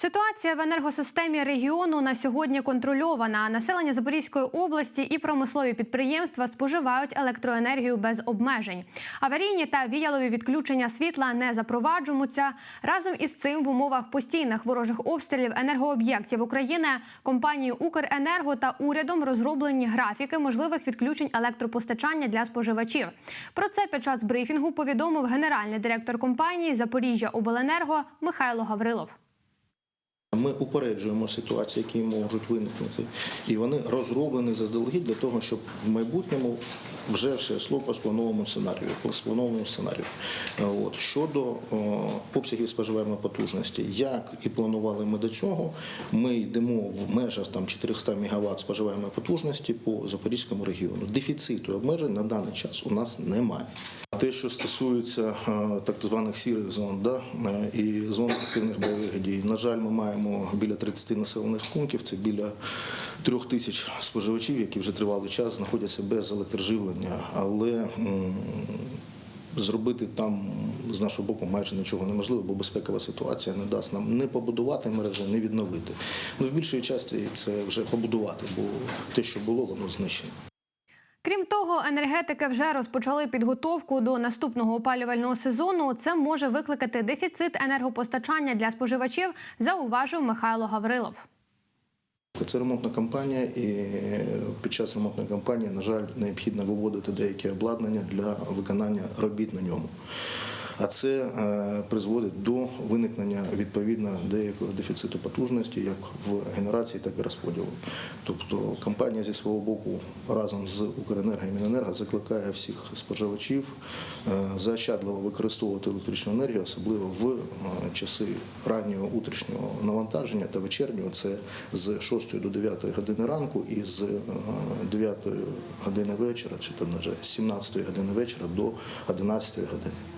Ситуація в енергосистемі регіону на сьогодні контрольована. Населення Запорізької області і промислові підприємства споживають електроенергію без обмежень. Аварійні та віялові відключення світла не запроваджуються. Разом із цим в умовах постійних ворожих обстрілів енергооб'єктів України компанією Укренерго та урядом розроблені графіки можливих відключень електропостачання для споживачів. Про це під час брифінгу повідомив генеральний директор компанії Запоріжжя Обленерго Михайло Гаврилов. Ми упереджуємо ситуації, які можуть виникнути, і вони розроблені заздалегідь для того, щоб в майбутньому вже все йшло по спланованому сценарію. По спланованому сценарію. От щодо о, обсягів споживаємої потужності, як і планували ми до цього, ми йдемо в межах там 400 МВт споживаємої потужності по Запорізькому регіону. Дефіциту обмежень на даний час у нас немає. Те, що стосується е, так званих сірих зон, да, е, і зон активних бойових дій, на жаль, ми маємо біля 30 населених пунктів, це біля трьох тисяч споживачів, які вже тривалий час знаходяться без електроживлення, але зробити там з нашого боку майже нічого неможливо, бо безпекова ситуація не дасть нам не побудувати мережу, не відновити. Ну, в більшій часті це вже побудувати, бо те, що було, воно знищено. Крім того, енергетики вже розпочали підготовку до наступного опалювального сезону. Це може викликати дефіцит енергопостачання для споживачів, зауважив Михайло Гаврилов. Це ремонтна кампанія, і під час ремонтної кампанії, на жаль, необхідно виводити деяке обладнання для виконання робіт на ньому. А це е, призводить до виникнення відповідно деякого дефіциту потужності, як в генерації, так і розподілу. Тобто компанія зі свого боку разом з Укренерго і Міненерго закликає всіх споживачів е, заощадливо використовувати електричну енергію, особливо в е, часи раннього утрішнього навантаження та вечірнього. Це з 6 до 9 години ранку і з е, 9 години вечора, чи там з 17 години вечора до 11 години.